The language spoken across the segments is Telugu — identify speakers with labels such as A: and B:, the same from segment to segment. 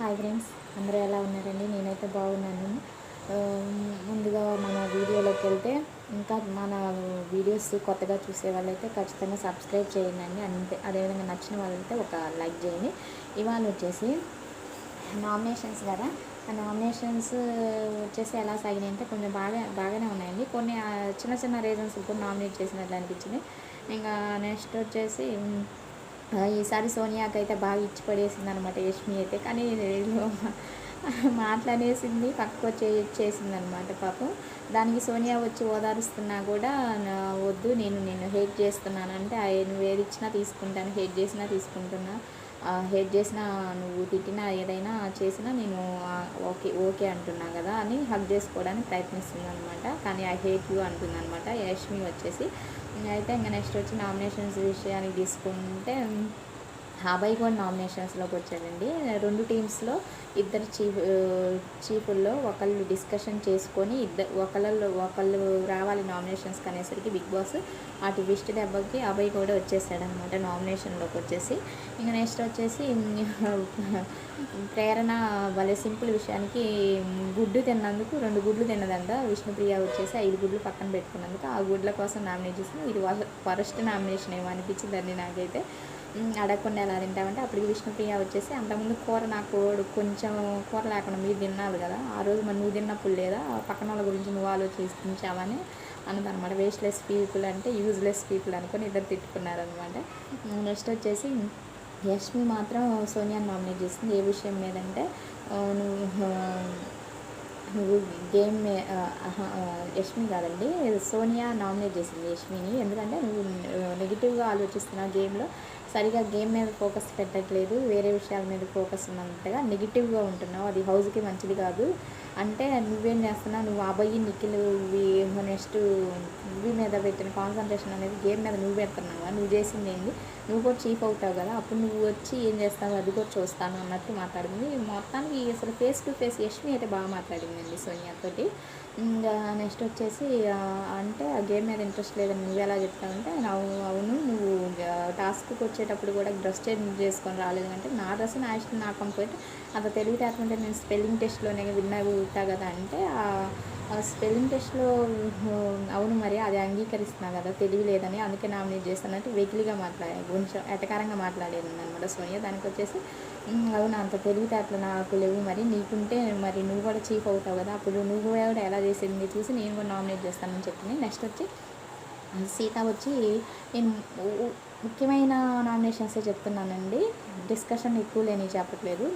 A: హాయ్ ఫ్రెండ్స్ అందరూ ఎలా ఉన్నారండి? నేనైతే బాగున్నాను. ముందుగా మన వీడియోలోకి వెళ్తే ఇంకా మన వీడియోస్ కొత్తగా చూసే వాళ్ళైతే ఖచ్చితంగా సబ్స్క్రైబ్ చేయండి. అండి అంతే అదేవిధంగా నచ్చిన వాళ్ళైతే ఒక లైక్ చేయండి. ఇవాళ వచ్చేసి నామినేషన్స్ కదా. ఆ నామినేషన్స్ వచ్చేసి ఎలా సాగినాయి అంటే కొంచెం బాగా బాగానే ఉన్నాయండి. కొన్ని చిన్న చిన్న రీజన్స్ కూడా నామినేట్ చేసినట్లు అనిపించింది. ఇంకా నెక్స్ట్ వచ్చేసి ఈసారి సోనియాకి అయితే బాగా ఇచ్చి పడేసింది అనమాట యష్మి అయితే. కానీ మాట్లాడేసింది పక్కకు వచ్చేసింది అనమాట పాపం. దానికి సోనియా వచ్చి ఓదారుస్తున్నా కూడా వద్దు నేను నేను హేట్ చేస్తున్నాను. అంటే ఆ నువ్వు ఏది ఇచ్చినా తీసుకుంటాను హేట్ చేసినా తీసుకుంటున్నా. హెల్ప్ చేసినా నువ్వు తిట్టినా ఏదైనా చేసినా నేను ఓకే ఓకే అంటున్నా కదా అని హక్ చేసుకోవడానికి ప్రయత్నిస్తుంది అనమాట కానీ ఐ హేట్ యూ అంటుంది అనమాట యష్మి వచ్చేసి అయితే ఇంకా నెక్స్ట్ వచ్చి నామినేషన్స్ విషయానికి తీసుకుంటే అబ్బాయి కూడా నామినేషన్స్లోకి వచ్చాడండి రెండు టీమ్స్లో ఇద్దరు చీఫ్ చీఫుల్లో ఒకళ్ళు డిస్కషన్ చేసుకొని ఇద్దరు ఒకళ్ళలో ఒకళ్ళు రావాలి నామినేషన్స్కి అనేసరికి బిగ్ బాస్ ఆ ట్విస్ట్ దెబ్బకి అబ్బాయి కూడా వచ్చేసాడనమాట నామినేషన్లోకి వచ్చేసి. ఇంకా నెక్స్ట్ వచ్చేసి ప్రేరణ భలే సింపుల్ విషయానికి గుడ్డు తిన్నందుకు రెండు గుడ్లు తిన్నదంట విష్ణుప్రియ వచ్చేసి ఐదు గుడ్లు పక్కన పెట్టుకున్నందుకు. ఆ గుడ్ల కోసం నామినేట్ చేసింది ఇది ఫస్ట్ నామినేషన్ ఏమో అనిపించిందండి నాకైతే. అడగకుండా ఎలా తింటామంటే అప్పటికి విష్ణుప్రియ వచ్చేసి అంతకుముందు కూర నాకు కొంచెం కూర లేకుండా మీరు తిన్నారు కదా ఆ రోజు మరి నువ్వు తిన్నప్పుడు లేదా పక్కన వాళ్ళ గురించి నువ్వు ఆలోచించావని అన్నదన్నమాట. వేస్ట్లెస్ పీపుల్ అంటే యూజ్లెస్ పీపుల్ అనుకొని ఇద్దరు తిట్టుకున్నారనమాట నెక్స్ట్ వచ్చేసి యష్మి మాత్రం సోనియాని నామినేట్ చేసింది. ఏ విషయం మీద అంటే నువ్వు నువ్వు గేమ్ యష్మి కాదండి సోనియా నామినేట్ చేసింది యష్మిని. ఎందుకంటే నువ్వు నెగిటివ్గా ఆలోచిస్తున్నావు గేమ్లో సరిగా గేమ్ మీద ఫోకస్ పెట్టట్లేదు వేరే విషయాల మీద ఫోకస్ ఉన్నంతగా నెగిటివ్గా ఉంటున్నావు. అది హౌస్కి మంచిది కాదు. అంటే నువ్వేం చేస్తున్నావు? నువ్వు అబ్బాయి నిఖిల్ ఇవి నెక్స్ట్ ఇవి మీద పెట్టిన కాన్సన్ట్రేషన్ అనేది గేమ్ మీద నువ్వు పెడుతున్నావా? నువ్వు చేసింది ఏంది? నువ్వు కూడా చీప్ అవుతావు కదా. అప్పుడు నువ్వు వచ్చి ఏం చేస్తావు అది కూడా చూస్తాను అన్నట్టు మాట్లాడింది. మొత్తానికి అసలు ఫేస్ టు ఫేస్ యష్మి అయితే బాగా మాట్లాడిందండి సోనియాతోటి. ఇంకా నెక్స్ట్ వచ్చేసి అంటే ఆ గేమ్ మీద ఇంట్రెస్ట్ లేదని నువ్వు ఎలా చెప్తావంటే అవును అవును నువ్వు టాస్క్కి వచ్చేటప్పుడు కూడా డ్రెస్ చేంజ్ చేసుకొని రాలేదు. అంటే నా డ్రెస్ నా ఇష్టం నా కంఫర్ట్ అంత తెలివితేటంటే నేను స్పెల్లింగ్ టెస్ట్లోనే విన్ అవుతా కదా అంటే ఆ స్పెల్లింగ్ టెస్ట్లో అవును మరి అది అంగీకరిస్తున్నా కదా తెలివి లేదని అందుకే నామినేట్ చేస్తానంటే వెకిలిగా మాట్లాడే కొంచెం ఎటకారంగా మాట్లాడేది అనమాట సోనియా. దానికి వచ్చేసి అవును అంత తెలివితేటలు నాకు లేవు మరి నీకుంటే మరి నువ్వు కూడా చీఫ్ అవుతావు కదా అప్పుడు నువ్వు కూడా ఎలా చేసింది చూసి నేను కూడా నామినేట్ చేస్తానని చెప్పింది. నెక్స్ట్ వచ్చి సీత వచ్చి నేను ముఖ్యమైన నామినేషన్సే చెప్తున్నానండి. డిస్కషన్ ఎక్కువ లేని చెప్పట్లేదు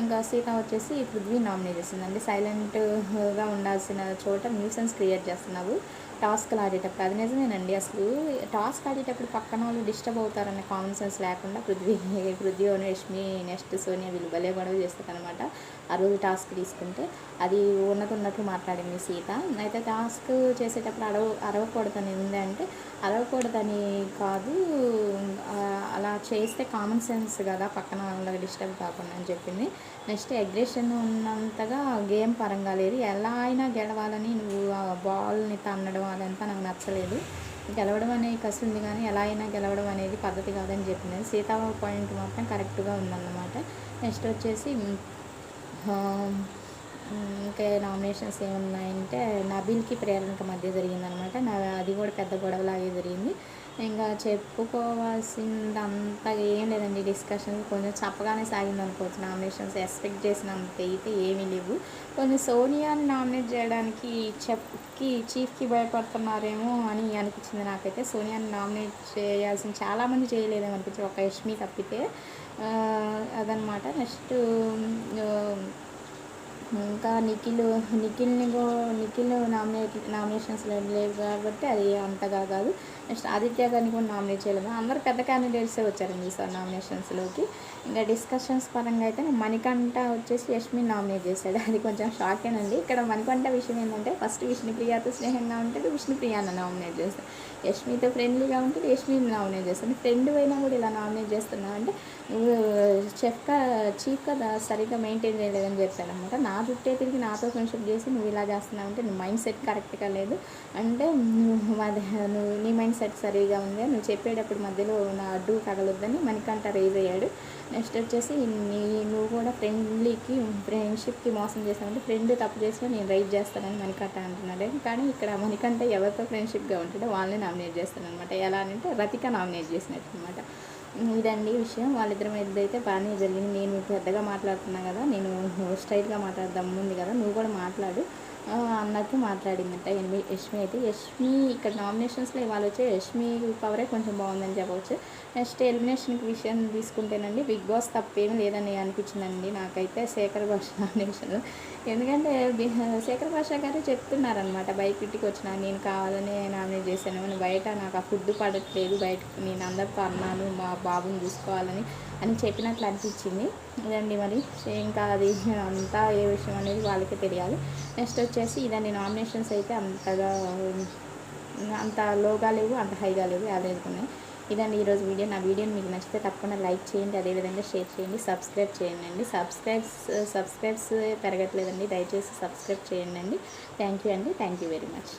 A: ఇంకా సీత వచ్చేసి పృథ్వీ నామినేట్ చేసిందండి సైలెంట్గా ఉండాల్సిన చోట న్యూసెన్స్ క్రియేట్ చేస్తున్నావు టాస్క్లు ఆడేటప్పుడు అది నిజమేనండి. అసలు టాస్క్ ఆడేటప్పుడు పక్కన వాళ్ళు డిస్టర్బ్ అవుతారనే కామన్ సెన్స్ లేకుండా పృథ్వీ పృథ్వీ రష్మి నెక్స్ట్ సోనియా వీళ్ళు భలే గొడవ చేస్తారనమాట ఆ రోజు టాస్క్ తీసుకుంటే అది ఉన్నది ఉన్నట్లు మాట్లాడింది సీత. అయితే టాస్క్ చేసేటప్పుడు అరవ అరవకూడదని ఉంది అంటే అరవకూడదని కాదు చేస్తే కామన్ సెన్స్ కదా పక్కన వాళ్ళకి డిస్టర్బ్ కాకుండా అని చెప్పింది. నెక్స్ట్ అగ్రెషన్ ఉన్నంతగా గేమ్ పరంగా లేదు. ఎలా అయినా గెలవాలని నువ్వు ఆ బాల్ని తన్నడం అదంతా నాకు నచ్చలేదు. గెలవడం అనేది కసింది కానీ ఎలా అయినా గెలవడం అనేది పద్ధతి కాదని చెప్పింది. సీతా పాయింట్ మాత్రం కరెక్ట్గా ఉందన్నమాట. నెక్స్ట్ వచ్చేసి ఇంకా నామినేషన్స్ ఏమున్నాయంటే నబీల్కి ప్రేరణకు మధ్య జరిగిందనమాట నా అది కూడా పెద్ద గొడవలాగే జరిగింది. ఇంకా చెప్పుకోవాల్సింది ఏం లేదండి. డిస్కషన్ కొంచెం చప్పగానే సాగింది అనుకోవచ్చు. నామినేషన్స్ ఎక్స్పెక్ట్ చేసినంత అయితే ఏమీ లేవు. కొంచెం సోనియాని నామినేట్ చేయడానికి చెప్కి చీఫ్కి భయపడుతున్నారేమో అని అనిపించింది నాకైతే. సోనియాని నామినేట్ చేయాల్సిన చాలామంది చేయలేదేమో అనిపించింది. ఒక యష్మి తప్పితే. అదనమాట నెక్స్ట్ ఇంకా నిఖిల్ నిఖిల్ని నిఖిల్ నామినేట్ నామినేషన్స్ లేవు కాబట్టి అది అంతగా కాదు. నెక్స్ట్ ఆదిత్య గారిని కూడా నామినేట్ చేయలేదు అందరు పెద్ద క్యాండిడేట్సే వచ్చారండి ఈసారి నామినేషన్స్లోకి ఇంకా డిస్కషన్స్ పరంగా అయితే మణికంఠ వచ్చేసి యష్మి నామినేట్ చేశాడు. అది కొంచెం షాకేనండి ఇక్కడ మణికంఠ విషయం ఏంటంటే ఫస్ట్ విష్ణుప్రియతో స్నేహంగా ఉంటుంది విష్ణుప్రియాని నామినేట్ చేస్తాడు యష్మితో ఫ్రెండ్లీగా ఉంటుంది యష్మిని నామినేట్ చేస్తాను ఫ్రెండ్ అయినా కూడా ఇలా నామినేట్ చేస్తున్నావు అంటే నువ్వు చెఫ్గా చీఫ్గా సరిగ్గా మెయింటైన్ చేయలేదని చెప్పాను అనమాట నా చుట్టే తిరిగి నాతో ఫ్రెండ్షిప్ చేసి నువ్వు ఇలా చేస్తున్నావు అంటే నీ మైండ్ సెట్ కరెక్ట్గా లేదు. అంటే నువ్వు అది నువ్వు నీ మైండ్ సెట్ సరిగా ఉంది నువ్వు చెప్పేటప్పుడు మధ్యలో నా అడ్డు తగలొద్దని మణికంఠ రేజ్ అయ్యాడు. నెక్స్ట్ వచ్చేసి నీ నువ్వు కూడా ఫ్రెండ్లీకి ఫ్రెండ్షిప్కి మోసం చేస్తానంటే ఫ్రెండ్ తప్పు చేసినా నేను రైట్ చేస్తానని మణికంఠ అంటున్నాడు. కానీ ఇక్కడ మణికంఠ ఎవరితో ఫ్రెండ్షిప్గా ఉంటాడో వాళ్ళని నామినేట్ చేస్తాను అనమాట ఎలా అంటే రతిక నామినేట్ చేసినట్టు అనమాట ఇదండి విషయం. వాళ్ళిద్దరి మీద అయితే బాగానే జరిగింది. నేను పెద్దగా మాట్లాడుతున్నా కదా నేను స్ట్రైట్గా మాట్లాడదాం ఉంది కదా నువ్వు కూడా మాట్లాడు. అన్నట్టు మాట్లాడిందంట. ఎన్వి యష్మి అయితే యష్మి ఇక్కడ నామినేషన్స్లో ఇవాళ వచ్చే యష్మి పవరే కొంచెం బాగుందని చెప్పవచ్చు. నెక్స్ట్ ఎలిమినేషన్ విషయం తీసుకుంటేనండి బిగ్ బాస్ తప్పేమీ లేదని అనిపించిందండి నాకైతే శేఖర్ భాష నామినేషన్లో ఎందుకంటే శేఖర్ భాష గారు చెప్తున్నారనమాట బయట ఇంటికి వచ్చిన నేను కావాలని నామినేట్ చేశాను బయట నాకు ఆ ఫుడ్ పడట్లేదు బయట నేను అందరితో అన్నాను మా బాబుని చూసుకోవాలని. అని చెప్పినట్లు అనిపించింది. ఇదండి మరి. ఇంకా అది అంతా ఏ విషయం అనేది వాళ్ళకే తెలియాలి. నెక్స్ట్ వచ్చేసి ఇదండి నామినేషన్స్ అయితే అంతగా అంత లోగా లేవు అంత హైగా లేవు యావరేజ్గా ఉన్నాయి. ఇదండి ఈరోజు వీడియో. నా వీడియోని మీకు నచ్చితే తప్పకుండా లైక్ చేయండి అదేవిధంగా షేర్ చేయండి సబ్స్క్రైబ్ చేయండి అండి సబ్స్క్రైబ్స్ సబ్స్క్రైబ్స్ పెరగట్లేదండి. దయచేసి సబ్స్క్రైబ్ చేయండి అండి థ్యాంక్ యూ అండి. Thank you very much.